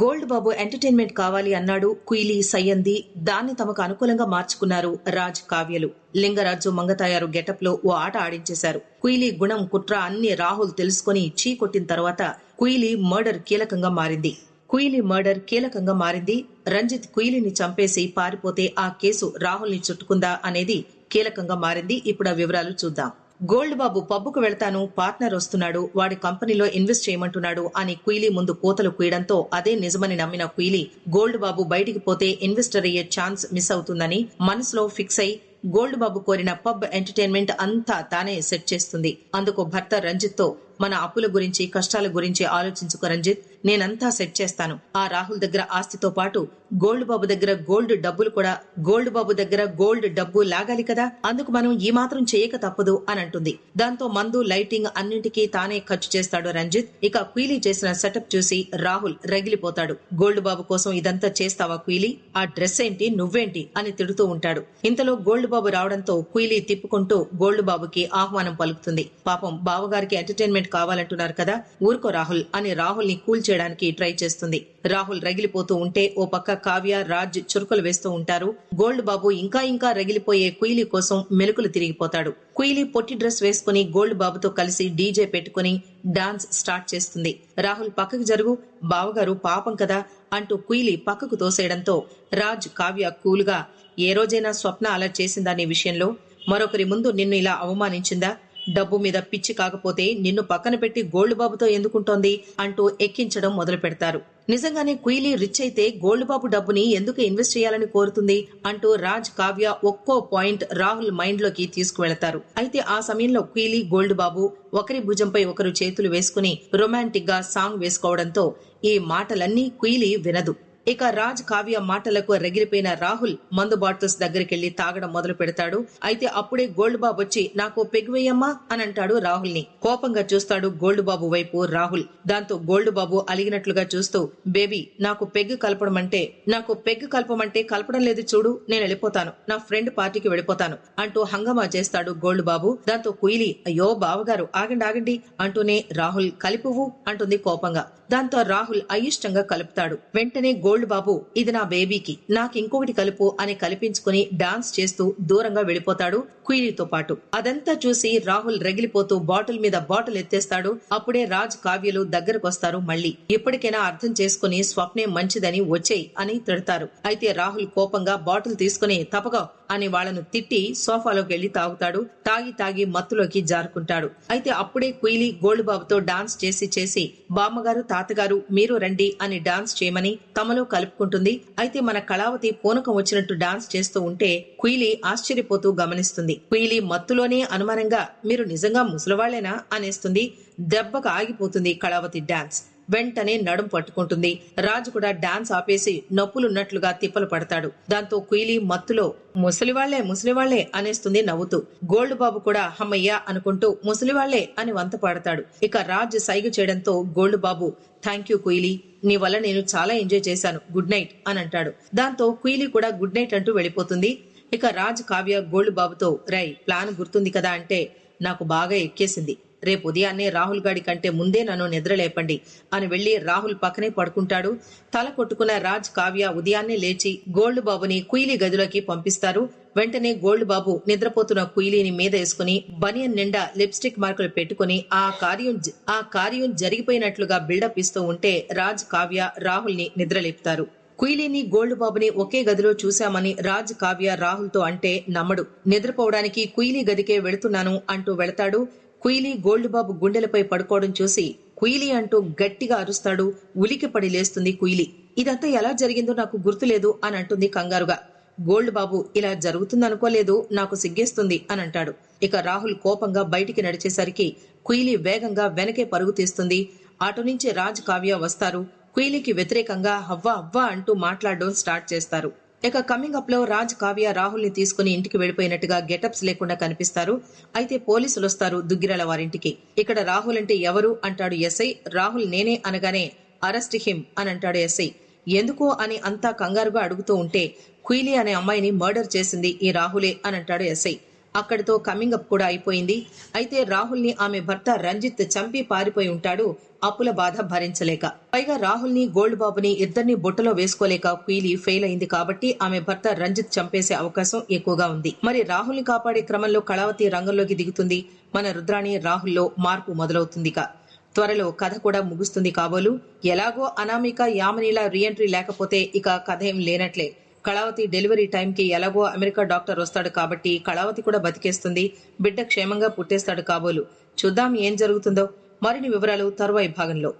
Gold బాబు entertainment కావాలి అన్నాడు కుయిలి సయ్యంది. దాన్ని తమకు అనుకూలంగా మార్చుకున్నారు రాజ్ కావ్యలు. లింగరాజు మంగతాయారు గెటప్లో ఓ ఆట ఆడించేశారు. కుయిలి గుణం కుట్ర అన్ని రాహుల్ తెలుసుకొని చీ కొట్టిన తర్వాత కుయిలి మర్డర్ కీలకంగా మారింది. కుయిలి మర్డర్ కీలకంగా మారింది. రంజిత్ కుయిలిని చంపేసి పారిపోతే ఆ కేసు రాహుల్ని చుట్టుకుందా అనేది కీలకంగా మారింది. ఇప్పుడు ఆ వివరాలు చూద్దాం. గోల్డ్ బాబు పబ్బుకు వెళ్తాను పార్ట్నర్ వస్తున్నాడు వాడి కంపెనీలో ఇన్వెస్ట్ చేయమంటున్నాడు అని కుయిలీ ముందు కోతలు కుయడంతో అదే నిజమని నమ్మిన కుయిలీ గోల్డ్ బాబు బయటికి పోతే ఇన్వెస్టర్ అయ్యే ఛాన్స్ మిస్ అవుతుందని మనసులో ఫిక్స్ అయి గోల్డ్ బాబు కోరిన పబ్ ఎంటర్టైన్మెంట్ అంతా తానే సెట్ చేస్తుంది. అందుకు భర్త రంజిత్తో మన అప్పుల గురించి కష్టాల గురించి ఆలోచించుకో రంజిత్ నేనంతా సెట్ చేస్తాను. ఆ రాహుల్ దగ్గర ఆస్తితో పాటు గోల్డ్ బాబు దగ్గర గోల్డ్ డబ్బులు కూడా గోల్డ్ బాబు దగ్గర గోల్డ్ డబ్బు లాగాలి కదా? అందుకు మనం ఈ మాత్రం చేయక తప్పదు అని అంటుంది. దాంతో మందు లైటింగ్ అన్నింటికీ తానే ఖర్చు చేస్తాడు రంజిత్. ఇక క్వీలీ చేసిన సెటప్ చూసి రాహుల్ రగిలిపోతాడు. గోల్డ్ బాబు కోసం ఇదంతా చేస్తావా క్వీలీ? ఆ డ్రెస్ ఏంటి నువ్వేంటి అని తిడుతూ ఉంటాడు. ఇంతలో గోల్డ్ బాబు రావడంతో క్వీలీ తిప్పుకుంటూ గోల్డ్ బాబుకి ఆహ్వానం పలుకుతుంది. పాపం బావగారికి ఎంటర్టైన్మెంట్ కావాలంటున్నారు కదా? ఊరుకో రాహుల్ అని రాహుల్ని కూల్ చేయడానికి ట్రై చేస్తుంది. రాహుల్ రగిలిపోతూ ఉంటే ఓ పక్క కావ్య రాజ్ చురుకులు వేస్తూ ఉంటారు. గోల్డ్ బాబు ఇంకా ఇంకా రగిలిపోయే కుయిలి కోసం మెలుకులు తిరిగిపోతాడు. కుయిలి పొట్టి డ్రెస్ వేసుకుని గోల్డ్ బాబుతో కలిసి డీజే పెట్టుకుని డాన్స్ స్టార్ట్ చేస్తుంది. రాహుల్ పక్కకు జరుగు బావగారు పాపం కదా అంటూ కుయిలి పక్కకు తోసేయడంతో రాజ్ కావ్య కూల్గా ఏ రోజైనా స్వప్న అలా చేసిందనే విషయంలో? మరొకరి ముందు నిన్ను ఇలా అవమానించిందా? డబ్బు మీద పిచ్చి కాకపోతే నిన్ను పక్కన పెట్టి గోల్డ్ బాబుతో ఎందుకుంటోంది అంటూ ఎక్కించడం మొదలు పెడతారు నిజంగానే కుయిలీ రిచ్ అయితే గోల్డ్ బాబు డబ్బుని ఎందుకు ఇన్వెస్ట్ చేయాలని కోరుతుంది అంటూ రాజ్ కావ్య ఒక్కో పాయింట్ రాహుల్ మైండ్లోకి తీసుకువెళతారు. అయితే ఆ సమయంలో కుయిలీ గోల్డ్ బాబు ఒకరి భుజంపై ఒకరు చేతులు వేసుకుని రొమాంటిక్గా సాంగ్ వేసుకోవడంతో ఈ మాటలన్నీ కుయిలీ వినదు. ఇక రాజ్ కావ్య మాటలకు రగిలిపోయిన రాహుల్ మందు బాటిల్స్ దగ్గరికెళ్ళి తాగడం మొదలు పెడతాడు. అయితే అప్పుడే గోల్డ్ బాబు వచ్చి నాకు పెగ్వేయమ్మా అని అంటాడు రాహుల్ని కోపంగా చూస్తాడు గోల్డ్ బాబు వైపు రాహుల్. దాంతో గోల్డ్ బాబు అలిగినట్లుగా చూస్తూ బేబీ నాకు పెగ్ కలపడం అంటే నాకు పెగ్ కలపమంటే కలపడం లేదు చూడు నేను వెళ్ళిపోతాను. నా ఫ్రెండ్ పార్టీకి వెళ్ళిపోతాను అంటూ హంగమా చేస్తాడు గోల్డ్ బాబు దాంతో కుయిలి అయ్యో బావగారు ఆగండి ఆగండి అంటూనే రాహుల్ కలిపువు అంటుంది కోపంగా. దాంతో రాహుల్ అయిష్టంగా కలుపుతాడు. వెంటనే గోల్డ్ బాబు ఇది నా బేబీకి. నాకు ఇంకొకటి కలుపు అని కల్పించుకుని డాన్స్ చేస్తూ దూరంగా వెళ్ళిపోతాడు కుయిలితో పాటు. అదంతా చూసి రాహుల్ రగిలిపోతూ బాటిల్ మీద బాటిల్ ఎత్తేస్తాడు. అప్పుడే రాజ్ కావ్యలు దగ్గరకొస్తారు మళ్ళీ ఇప్పటికైనా అర్థం చేసుకుని స్వప్నే మంచిదని వచ్చేయి అని తిడతారు. అయితే రాహుల్ కోపంగా బాటిల్ తీసుకుని తపగా అని వాళ్ళను తిట్టి సోఫాలోకి వెళ్ళి తాగుతాడు. తాగి తాగి మత్తులోకి జారుకుంటాడు. అయితే అప్పుడే కుయిలి గోల్డ్ బాబుతో డాన్స్ చేసి చేసి బామ్మగారు తాతగారు మీరు రండి అని డాన్స్ చేయమని తమలో కలుపుకుంటుంది. అయితే మన కళావతి పూనకం వచ్చినట్టు డాన్స్ చేస్తూ ఉంటే కుయిలి ఆశ్చర్యపోతూ గమనిస్తుంది. కుయిలి మత్తులోనే అనుమానంగా మీరు నిజంగా ముసలివాళ్ళేనా అనేస్తుంది. దెబ్బకు ఆగిపోతుంది కళావతి డాన్స్. వెంటనే నడుం పట్టుకుంటుంది. రాజు కూడా డాన్స్ ఆపేసి నొప్పులున్నట్లుగా తిప్పలు పడతాడు. దాంతో కుయిలి మత్తులో ముసలివాళ్ళే ముసలివాళ్ళే అనేస్తుంది నవ్వుతూ. గోల్డ్ బాబు కూడా హమ్మయ్యా అనుకుంటూ ముసలివాళ్ళే అని వంత పాడతాడు. ఇక రాజ్ సైగ చేయడంతో gold Babu thank you Kuyili నీ వల్ల నేను చాలా ఎంజాయ్ చేశాను. గుడ్ నైట్ అని అంటాడు. దాంతో కుయిలి కూడా గుడ్ నైట్ అంటూ వెళ్ళిపోతుంది. ఇక రాజ్ కావ్య గోల్డ్ బాబుతో రై ప్లాన్ గుర్తుంది కదా అంటే నాకు బాగా ఎక్కేసింది. రేపు ఉదయాన్నే రాహుల్ గాడి కంటే ముందే నన్ను నిద్రలేపండి అని వెళ్ళి రాహుల్ పక్కనే పడుకుంటాడు. తల కొట్టుకున్న రాజ్ కావ్య ఉదయాన్నే లేచి గోల్డ్ బాబుని కుయిలి గదిలోకి పంపిస్తారు. వెంటనే గోల్డ్ బాబు నిద్రపోతున్న కుయిలీని మీద వేసుకుని బనియన్ నిండా లిప్స్టిక్ మార్కులు పెట్టుకుని ఆ కార్యం ఆ కార్యం జరిగిపోయినట్లుగా బిల్డప్ ఇస్తూ ఉంటే రాజ్ కావ్య రాహుల్ని నిద్రలేపుతారు. కుయిలీని గోల్డ్ బాబుని ఒకే గదిలో చూశామని రాజ్ కావ్య రాహుల్తో అంటే నమ్మడు. నిద్రపోవడానికి కుయిలీ గదికే వెళుతున్నాను అంటూ వెళతాడు. కుయిలీ గోల్డ్ బాబు గుండెలపై పడుకోవడం చూసి కుయిలీ అంటూ గట్టిగా అరుస్తాడు ఉలికిపడి లేస్తుంది కుయిలీ ఇదంతా ఎలా జరిగిందో నాకు గుర్తులేదు అని అంటుంది కంగారుగా. గోల్డ్ బాబు ఇలా జరుగుతుందనుకోలేదు నాకు సిగ్గేస్తుంది అని అంటాడు. ఇక రాహుల్ కోపంగా బయటికి నడిచేసరికి కుయిలీ వేగంగా వెనకే పరుగు తీస్తుంది. అటు నుంచి రాజ్ కావ్య వస్తారు. కుయిలీకి వ్యతిరేకంగా హవ్వా అవ్వా అంటూ మాట్లాడడం స్టార్ట్ చేస్తారు. ఇక కమింగ్ అప్లో రాజ్ కావ్య రాహుల్ని తీసుకుని ఇంటికి వెళ్ళిపోయినట్టుగా గెటప్స్ లేకుండా కనిపిస్తారు. అయితే పోలీసులు వస్తారు దుగ్గిరాల వారింటికి. ఇక్కడ రాహుల్ అంటే ఎవరు? అంటాడు ఎస్ఐ. రాహుల్ నేనే అనగానే అరెస్ట్ హిమ్ అని అంటాడు ఎస్ఐ. ఎందుకు అని అంతా కంగారుగా అడుగుతూ ఉంటే క్వీలీ అనే అమ్మాయిని మర్డర్ చేసింది ఈ రాహులే అని అంటాడు ఎస్ఐ. అక్కడితో కమింగ్ అప్ కూడా అయిపోయింది. అయితే రాహుల్ని ఆమె భర్త రంజిత్ చంపి పారిపోయి ఉంటాడు. అప్పుల బాధ భరించలేక. పైగా రాహుల్ని గోల్డ్ బాబుని ఇద్దరిని బుట్టలో వేసుకోలేక క్వీలీ ఫెయిల్ అయింది కాబట్టి ఆమె భర్త రంజిత్ చంపేసే అవకాశం ఎక్కువగా ఉంది. మరి రాహుల్ని కాపాడే క్రమంలో కళావతి రంగంలోకి దిగుతుంది. మన రుద్రాణి రాహుల్లో మార్పు మొదలవుతుందిగా త్వరలో కథ కూడా ముగుస్తుంది కాబోలు. ఎలాగో అనామిక యామినిలా రీఎంట్రీ లేకపోతే ఇక కథ ఏం లేనట్లే. కళావతి డెలివరీ టైంకి ఎలాగో అమెరికా డాక్టర్ వస్తాడు కాబట్టి కళావతి కూడా బతికేస్తుంది. బిడ్డ క్షేమంగా పుట్టేస్తాడు కాబోలు. చూద్దాం ఏం జరుగుతుందో. మరిన్ని వివరాలు తరువాయి భాగంలో.